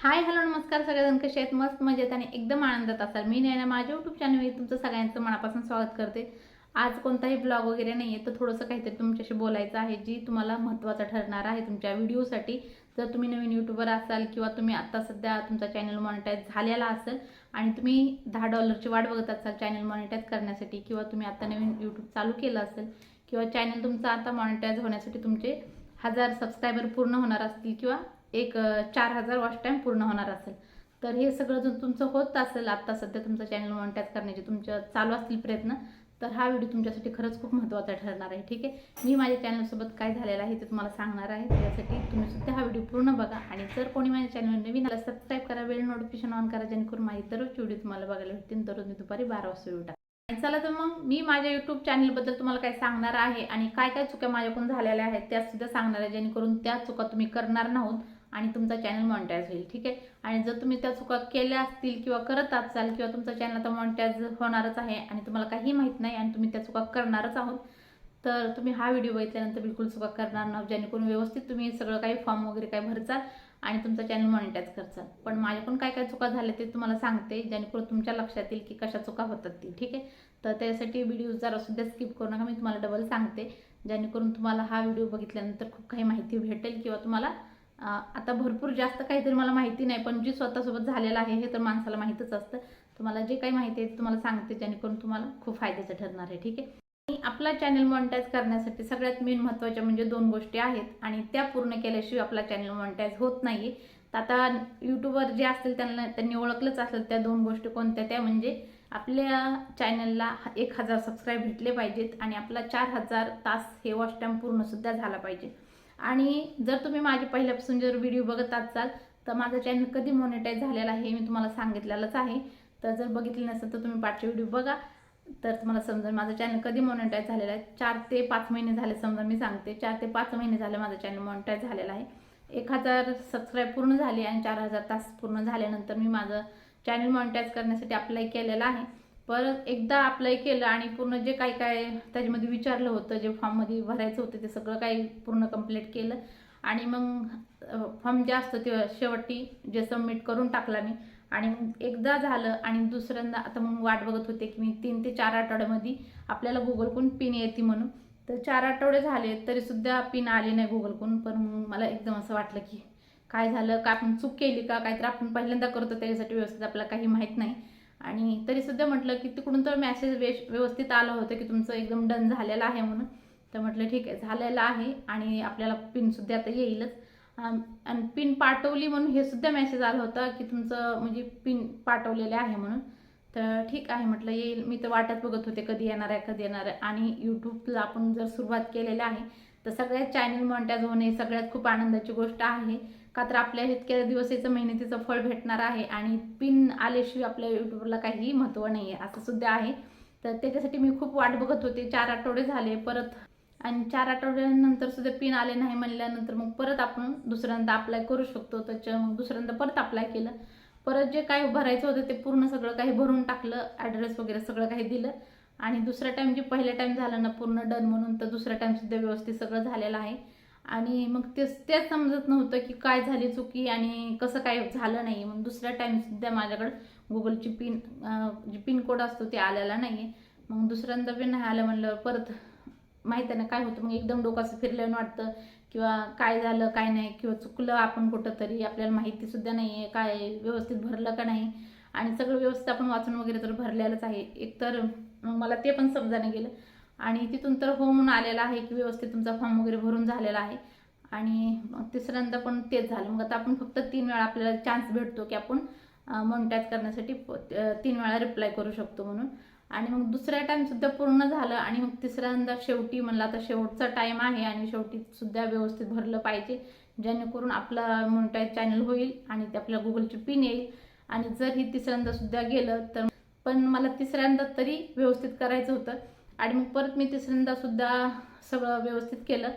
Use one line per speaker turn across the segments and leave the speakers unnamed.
Hi hello नमस्कार सगळेजण. कसे आहेत? मस्त मजेत आणि एकदम आनंदात असाल. मी नैना माझ्या यूट्यूब चॅनलवर तुमचं सगळ्यांचं मनापासून स्वागत करते. आज कोणताही ब्लॉग वगैरे नाही आहे तर थोडंसं काहीतरी तुमच्याशी बोलायचं आहे जी तुम्हाला महत्त्वाचं ठरणार आहे तुमच्या व्हिडिओसाठी जर तुम्ही नवीन यूट्यूबर असाल किंवा तुम्ही आत्ता सध्या तुमचा चॅनल मॉनिटाईज झालेला असेल आणि तुम्ही दहा डॉलरची वाट बघत असाल चॅनल मॉनिटाईज करण्यासाठी किंवा तुम्ही आत्ता नवीन यूट्यूब चालू केलं असेल किंवा चॅनल तुमचं आता मॉनिटाईज होण्यासाठी तुमचे हजार सबस्क्रायबर पूर्ण होणार असतील किंवा एक चार हजार वॉच टाईम पूर्ण होणार असेल. तर हे सगळं जर तुमचं होत असेल आत्ता सध्या तुमचं चॅनल मॉनिटाईज करण्याचे तुमच्या चालू असतील प्रयत्न तर हा व्हिडिओ तुमच्यासाठी खरंच खूप महत्त्वाचा ठरणार आहे ठीक आहे? मी माझ्या चॅनलसोबत काय झालेलं आहे ते तुम्हाला सांगणार आहे त्यासाठी तुम्ही सुद्धा हा व्हिडिओ पूर्ण बघा. आणि जर कोणी माझ्या चॅनल नवीन आला सबस्क्राईब करा वेळ नोटिफिकेशन ऑन करा जेणेकरून माझी दररोज व्हिडिओ तुम्हाला बघायला भेटतील. दररोज मी दुपारी बारा वाजता व्हिडिओ आणि चला तर मग मी माझ्या युट्यूब चॅनलबद्दल तुम्हाला काय सांगणार आहे आणि काय काय चुक्या माझ्याकडून झालेल्या आहेत त्या सुद्धा सांगणार आहे जेणेकरून त्या चुका तुम्ही करणार नाहोत. आणि तुमचा चॅनल मॉनिटाईज होईल ठीक आहे? आणि जर तुम्ही त्या चुका केल्या असतील किंवा करत असाल किंवा तुमचा चॅनल आता मॉनिटाईज होणारच आहे आणि तुम्हाला काही माहीत नाही आणि तुम्ही त्या चुका करणारच आहोत तर तुम्ही हा व्हिडिओ बघितल्यानंतर बिलकुल चुका करणार नाही जेणेकरून व्यवस्थित तुम्ही सगळं काही फॉर्म वगैरे काय भरचाल आणि तुमचं चॅनल मॉनिटाईज करचाल. पण माझ्याकडून काय काय चुका झाल्या ते तुम्हाला सांगते जेणेकरून तुमच्या लक्षात येईल की कशा चुका होतात ती ठीक आहे? तर त्यासाठी व्हिडिओ जरा सुद्धा स्किप करू नका मी तुम्हाला डबल सांगते जेणेकरून तुम्हाला हा व्हिडिओ बघितल्यानंतर खूप काही माहिती भेटेल किंवा तुम्हाला आता भरपूर जास्त काहीतरी मला माहिती नाही पण जे स्वतःसोबत झालेलं आहे हे तर माणसाला माहीतच असतं. तुम्हाला जे काही माहिती आहे तुम्हाला सांगते जेणेकरून तुम्हाला खूप फायद्याचं ठरणार आहे ठीक आहे? आणि आपला चॅनल मॉनिटाईज करण्यासाठी सगळ्यात मेन महत्त्वाच्या म्हणजे दोन गोष्टी आहेत आणि त्या पूर्ण केल्याशिवाय आपला चॅनल मॉनिटाईज होत नाही तर आता यूट्यूबवर जे असतील त्यांना त्यांनी ओळखलंच असेल त्या दोन गोष्टी कोणत्या त्या म्हणजे आपल्या चॅनलला एक हजार सबस्क्राईब भेटले पाहिजेत आणि आपला चार हजार तास हे वॉच टाईम पूर्णसुद्धा झाला पाहिजे. आणि जर तुम्ही माझे पहिल्यापासून जर व्हिडिओ बघत असाल तर माझं चॅनल कधी मॉनिटाईज झालेलं आहे मी तुम्हाला सांगितलेलंच आहे. तर जर बघितले नसेल तर तुम्ही पाठचे व्हिडिओ बघा. तर तुम्हाला समजा माझं चॅनल कधी मॉनिटाईज झालेलं आहे? चार ते पाच महिने झाले समजा मी सांगते. चार ते पाच महिने झाले माझं चॅनल मॉनिटाईज झालेलं आहे. एक हजार सबस्क्राईब पूर्ण झाले आणि चार हजार तास पूर्ण झाल्यानंतर मी माझं चॅनल मॉनिटाईज करण्यासाठी अप्लाय केलेलं आहे. परत एकदा अप्लाय केलं आणि पूर्ण जे काय काय त्याच्यामध्ये विचारलं होतं जे फॉर्ममध्ये भरायचं होतं ते सगळं काही पूर्ण कंप्लीट केलं. आणि मग फॉर्म जे असतं ते शेवटी जे सबमिट करून टाकला मी. आणि मग एकदा झालं आणि दुसऱ्यांदा आता मग वाट बघत होते की मी तीन ते चार आठवड्यामध्ये आपल्याला गुगलकडून पिन येते म्हणून. तर चार आठवडे झाले तरीसुद्धा पिन आली नाही गुगलकडून पण मग मला एकदम असं वाटलं की काय झालं का आपण चूक केली का? काहीतरी आपण पहिल्यांदा करतो त्याच्यासाठी व्यवस्थित आपल्याला काही माहीत नाही. आणि तरी सुद्धा म्हटलं की तिकडून तर मेसेज व्यवस्थित आलं होतं की तुमचं एकदम डन झालेलं आहे म्हणून. तर म्हटलं ठीक आहे झालेलं आहे आणि आपल्याला पिनसुद्धा आता येईलच. आणि पिन पाठवली म्हणून हे सुद्धा मेसेज आला होता की तुमचं म्हणजे पिन पाठवलेले आहे म्हणून. तर ठीक आहे म्हटलं येईल. मी तर वाटत बघत होते कधी येणार आहे कधी येणार आहे. आणि यूट्यूबला आपण जर सुरुवात केलेली आहे तर सगळ्यात चॅनल मॉनिटाईज होणे सगळ्यात खूप आनंदाची गोष्ट आहे. का तर आपल्या इतक्या दिवस याचं मेहनतीचं फळ भेटणार आहे आणि पिन आल्याशिवाय आपल्या यूट्यूबला काही महत्त्व नाही आहे असं सुद्धा आहे. तर त्याच्यासाठी मी खूप वाट बघत होते. चार आठवडे झाले परत. आणि चार आठवड्यानंतर सुद्धा पिन आले नाही म्हणल्यानंतर मग परत आपण दुसऱ्यांदा अप्लाय करू शकतो. त्याच्या मग दुसऱ्यांदा परत अप्लाय केलं. परत जे काही भरायचं होतं ते पूर्ण सगळं काही भरून टाकलं. ॲड्रेस वगैरे सगळं काही दिलं. आणि दुसरा टाईम जे पहिल्या टाईम झाला ना पूर्ण डन म्हणून तर दुसरा टाईमसुद्धा व्यवस्थित सगळं झालेलं आहे. आणि मग तेच तेच समजत नव्हतं की काय झाली चुकी आणि कसं काय झालं नाही. मग दुसऱ्या टाईमसुद्धा माझ्याकडं गुगलची पिन जी पिन कोड असतो ते आलेला नाही आहे मग दुसऱ्यांदा बी नाही आलं म्हणलं परत माहीत आहे ना काय होतं. मग एकदम डोकाचं फिरल्यानं वाटतं किंवा काय झालं काय नाही किंवा चुकलं आपण कुठं तरी आपल्याला माहितीसुद्धा नाही आहे काय व्यवस्थित भरलं का नाही. आणि सगळं व्यवस्थित आपण वाचून वगैरे तर भरलेलंच आहे. एकतर मग मला ते पण समजायला गेलं. आणि तिथून तर हो म्हणून आलेला आहे की व्यवस्थित तुमचा फॉर्म वगैरे भरून झालेला आहे. आणि मग तिसऱ्यांदा पण तेच झालं. मग आता आपण फक्त तीन वेळा आपल्याला चान्स भेटतो की आपण मॉनिटाईज करण्यासाठी तीन वेळा रिप्लाय करू शकतो म्हणून. आणि मग दुसऱ्या टाईमसुद्धा पूर्ण झालं आणि मग तिसऱ्यांदा शेवटी म्हणलं आता शेवटचा टाईम आहे आणि शेवटी सुद्धा व्यवस्थित भरलं पाहिजे. जेणेकरून आपला मॉनिटाईज चॅनल होईल आणि ते आपल्याला गुगलची पिन येईल. आणि जर ही तिसऱ्यांदा सुद्धा गेलं तर पण मला तिसऱ्यांदा तरी व्यवस्थित करायचं होतं. आणि मग परत मी तिसऱ्यांदा सुद्धा सगळं व्यवस्थित केलं.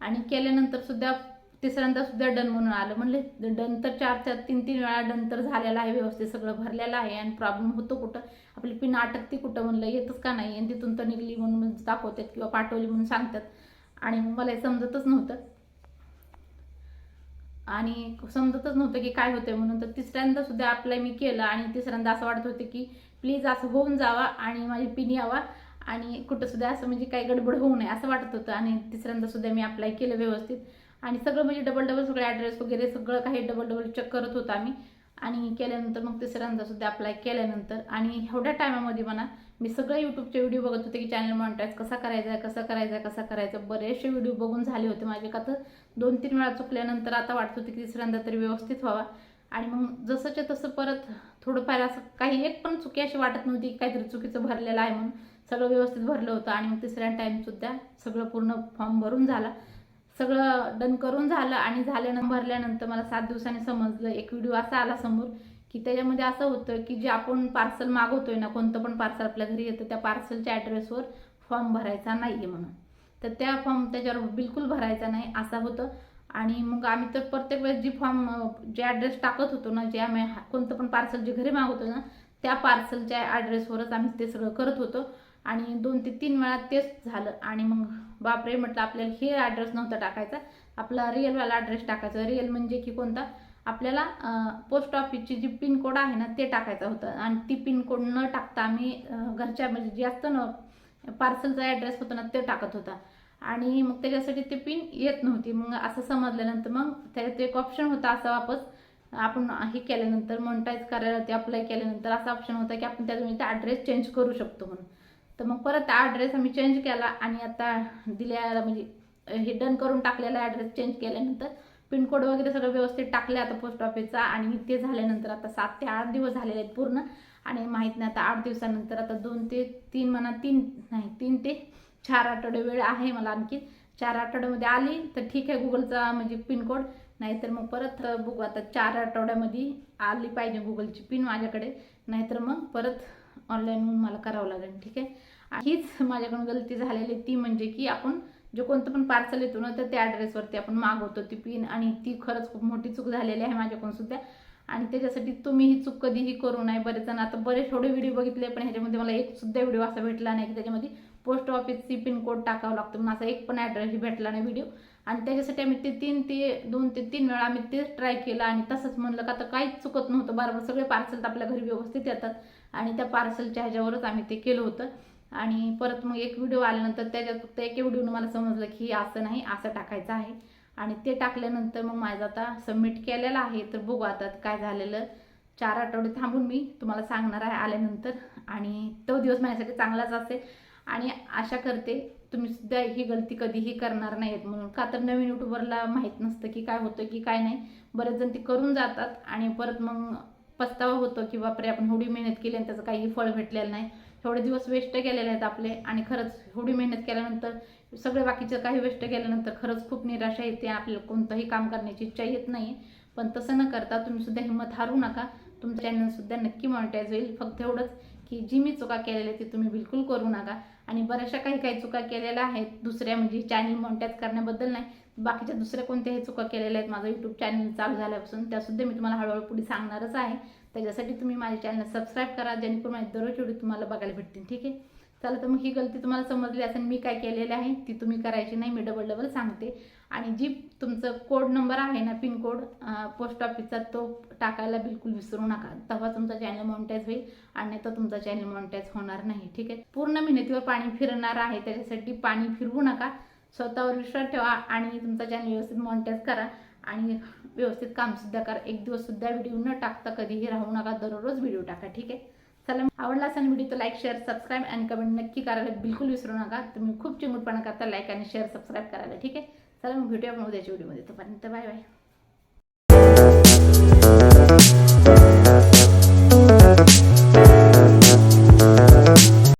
आणि केल्यानंतर सुद्धा तिसऱ्यांदा सुद्धा डन म्हणून आलं. म्हणले डन तर चार चार तीन तीन वेळा डन तर झालेलं आहे व्यवस्थित सगळं भरलेलं आहे आणि प्रॉब्लेम होतो कुठं? आपली पिन अटकते कुठं? म्हणलं येतच का नाही? आणि तिथून तर निघली म्हणून दाखवतात किंवा पाठवली म्हणून सांगतात. आणि मग मला हे समजतच नव्हतं. आणि समजतच नव्हतं की काय होतं म्हणून. तर तिसऱ्यांदा सुद्धा अप्लाय मी केलं आणि तिसऱ्यांदा असं वाटत होते की प्लीज असं होऊन जावा आणि माझी पिन यावा. आणि कुठंसुद्धा असं म्हणजे काही गडबड होऊ नये असं वाटत होतं आणि तिसऱ्यांदा सुद्धा मी अप्लाय केलं व्यवस्थित. आणि सगळं म्हणजे डबल डबल सगळे ॲड्रेस वगैरे सगळं काही डबल डबल चेक करत होतं आम्ही. आणि केल्यानंतर मग तिसऱ्यांदा सुद्धा अप्लाय केल्यानंतर. आणि एवढ्या टायमामध्ये म्हणा मी सगळं यूट्यूबचे व्हिडिओ बघत होते की चॅनल मॉनिटाईज कसा करायचा आहे कसा करायचा आहे कसा करायचा. आहे. बरेचसे व्हिडिओ बघून झाले होते माझे. का तर दोन तीन वेळा चुकल्यानंतर आता वाटत होते की तिसऱ्यांदा तरी व्यवस्थित व्हावा. आणि मग जसंच्या तसं परत थोडंफार असं काही एक पण चुकी अशी वाटत नव्हती की काहीतरी चुकीचं भरलेलं आहे म्हणून सगळं व्यवस्थित भरलं होतं. आणि मग तिसऱ्या टाईमसुद्धा सगळं पूर्ण फॉर्म भरून झाला. सगळं डन करून झालं आणि झाल्यानं भरल्यानंतर मला सात दिवसांनी समजलं. एक व्हिडिओ असा आला समोर की त्याच्यामध्ये असं होतं की जे आपण पार्सल मागवतोय ना कोणतं पण पार्सल आपल्या घरी येतं त्या पार्सलच्या ॲड्रेसवर फॉर्म भरायचा नाही आहे म्हणून. तर त्या फॉर्म त्याच्यावर बिलकुल भरायचा नाही असं होतं. आणि मग आम्ही तर प्रत्येक वेळेस जी फॉर्म जे ॲड्रेस टाकत होतो ना जे आम्ही कोणतं पण पार्सल जे घरी मागवतो ना त्या पार्सलच्या ॲड्रेसवरच आम्ही ते सगळं करत होतो. आणि दोन ते तीन वेळा तेच झालं. आणि मग बापरे म्हटलं आपल्याला हे ॲड्रेस नव्हता टाकायचा. आपला रिअलवाला ॲड्रेस टाकायचा. रिअल म्हणजे की कोणता? आपल्याला पोस्ट ऑफिसची जी पिनकोड आहे ना ते टाकायचं होतं. आणि ती पिनकोड न टाकता आम्ही घरच्या म्हणजे जे असतं ना पार्सलचा ॲड्रेस होता ना ते टाकत होता. आणि मग त्याच्यासाठी ते पिन येत नव्हती. मग असं समजल्यानंतर मग त्याच्यात एक ऑप्शन होता असा वापस. आपण हे केल्यानंतर मॉनिटाईज करायला ते अप्लाय केल्यानंतर असा ऑप्शन होता की आपण त्यातून ते ॲड्रेस चेंज करू शकतो म्हणून. तर मग परत ॲड्रेस आम्ही चेंज केला आणि आता दिल्या म्हणजे हे डन करून टाकलेला ॲड्रेस चेंज केल्यानंतर पिनकोड वगैरे सगळं व्यवस्थित टाकले आता पोस्ट ऑफिसचा आणि ते झाल्यानंतर आता सात ते आठ दिवस झालेले आहेत पूर्ण. आणि माहीत नाही आता आठ दिवसानंतर आता दोन ते तीन म्हणा तीन नाही तीन ते चार आठवडे वेळ आहे मला आणखी. चार आठवड्यामध्ये आली तर ठीक आहे गुगलचा म्हणजे पिनकोड. नाहीतर मग परत बघू आता चार आठवड्यामध्ये आली पाहिजे गुगलची पिन माझ्याकडे. नाहीतर मग परत ऑनलाईनहून मला करावं लागेल ठीक आहे? आणि हीच माझ्याकडून गलती झालेली आहे ती म्हणजे की आपण जे कोणतं पण पार्सल येतो ना तर त्या ॲड्रेसवरती आपण मागवतो ती पिन आणि ती खरंच खूप मोठी चूक झालेली आहे माझ्याकडून सुद्धा. आणि त्याच्यासाठी तुम्ही ही चूक कधीही करू नये. बरेच जण आता बरेच थोडे व्हिडिओ बघितले पण ह्याच्यामध्ये मला एक सुद्धा व्हिडिओ असा भेटला नाही की त्याच्यामध्ये पोस्ट ऑफिसची पिन कोड टाकावं लागतो म्हणून असा एक पण ॲड्रेस भेटला नाही व्हिडिओ आणि त्याच्यासाठी आम्ही ते तीन ते दोन ते तीन वेळा आम्ही तेच ट्राय केलं आणि तसंच म्हणलं का तर काहीच चुकत नव्हतं. बरोबर सगळे पार्सल आपल्या घरी व्यवस्थित येतात. आणि त्या पार्सलच्या ह्याच्यावरच आम्ही ते केलं होतं. आणि परत मग एक व्हिडिओ आल्यानंतर त्याच्यात फक्त एक व्हिडिओनं मला समजलं की असं नाही असं टाकायचं आहे. आणि ते टाकल्यानंतर मग माझं आता सबमिट केलेलं आहे. तर बघू आता काय झालेलं. चार आठवडे थांबून मी तुम्हाला सांगणार आहे आल्यानंतर. आणि तो दिवस माझ्यासाठी चांगलाच असेल. आणि आशा करते तुम्ही सुद्धा ही गलती कधीही करणार नाहीत म्हणून. का तर नवीन युट्यूबरला माहीत नसतं की काय होतं की काय नाही. बरेच जण ते करून जातात. आणि परत मग पस्तावा होतो की बापरे आपण एवढी मेहनत केली आणि त्याचं काही फळ भेटलेलं नाही. एवढे दिवस वेस्ट गेलेले आहेत आपले आणि खरंच एवढी मेहनत केल्यानंतर सगळे बाकीचं काही वेस्ट केल्यानंतर खरंच खूप निराशा येते आपल्याला कोणतंही काम करण्याची इच्छा येत नाही. पण तसं न करता तुम्ही सुद्धा हिंमत हारू नका. तुमचं चॅनल सुद्धा नक्की मॉनिटाईज होईल. फक्त एवढंच. की जी मी चुका केलेल्या ती तुम्ही बिलकुल करू नका. आणि बऱ्याचशा काही काही चुका केलेल्या आहेत दुसऱ्या म्हणजे चॅनल मॉनिटाईज करण्याबद्दल नाही. बाकीच्या दुसऱ्या कोणत्याही चुका केलेल्या आहेत माझं यूट्यूब चॅनल चालू झाल्यापासून त्यासुद्धा मी तुम्हाला हळूहळू पुढे सांगणारच आहे. त्याच्यासाठी तुम्ही माझ्या चॅनल सबस्क्राईब करा जेणेकरून माझी दररोज व्हिडिओ तुम्हाला बघायला भेटतील ठीक आहे? चला तर मग ही गलती तुम्हाला समजली असेल मी काय केलेली आहे ती तुम्ही करायची नाही मी डबल डबल सांगते. आणि जी तुमचं कोड नंबर आहे ना पिन कोड पोस्ट ऑफिसचा तो टाकायला बिलकुल विसरू नका. तेव्हा तुमचा चॅनल मॉनिटाईज होईल आणि तर तुमचा चॅनल मॉनिटाईज होणार नाही ठीक आहे? पूर्ण मेहनतीवर पाणी फिरणार आहे त्याच्यासाठी पाणी फिरवू नका. स्वतःवर विश्वास ठेवा आणि तुमचा चॅनल व्यवस्थित मॉनिटाईज करा. आणि व्यवस्थित कामसुद्धा करा. एक दिवससुद्धा व्हिडिओ न टाकता कधीही राहू नका दररोज व्हिडिओ टाका ठीक आहे? चला आवडला असेल व्हिडिओ तर लाईक शेअर सबस्क्राईब आणि कमेंट नक्की करायला बिलकुल विसरू नका. तुम्ही खूप चिमूटपणा करता लाईक आणि शेअर सबस्क्राईब करायला ठीक आहे? चला मग भेटूया मग उद्याच्या व्हिडिओमध्ये. तोपर्यंत बाय बाय.